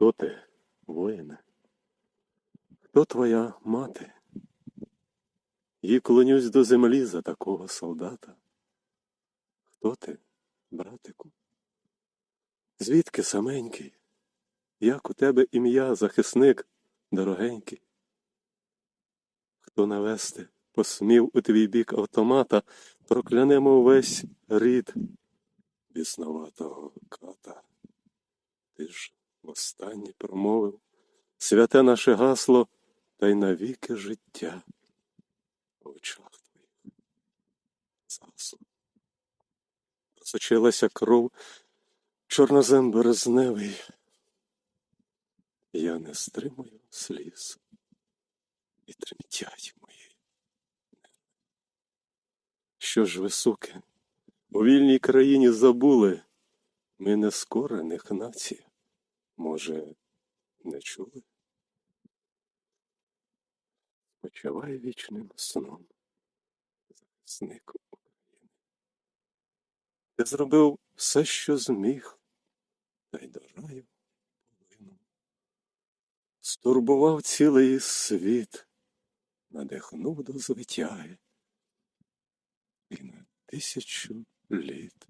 Хто ти, воїне? Хто твоя мати? Їй клонюсь до землі за такого солдата. Хто ти, братику? Звідки саменький? Як у тебе ім'я, захисник дорогенький? Хто навести посмів у твій бік автомата, проклянемо весь рід біснуватого ката. Ти ж востаннє промовив святе наше гасло та й навіки життя в очах твоїх засло. Просочилася кров чорнозем березневий. Я не стримую сліз і тремтять мої. Що ж ви, суки, у вільній країні забули, ми не скорених нація. Може, не чули? Почавай вічним сном, захисник України. Ти зробив все, що зміг, та й до раю полинув. Стурбував цілий світ, надихнув до звитяги і на тисячу літ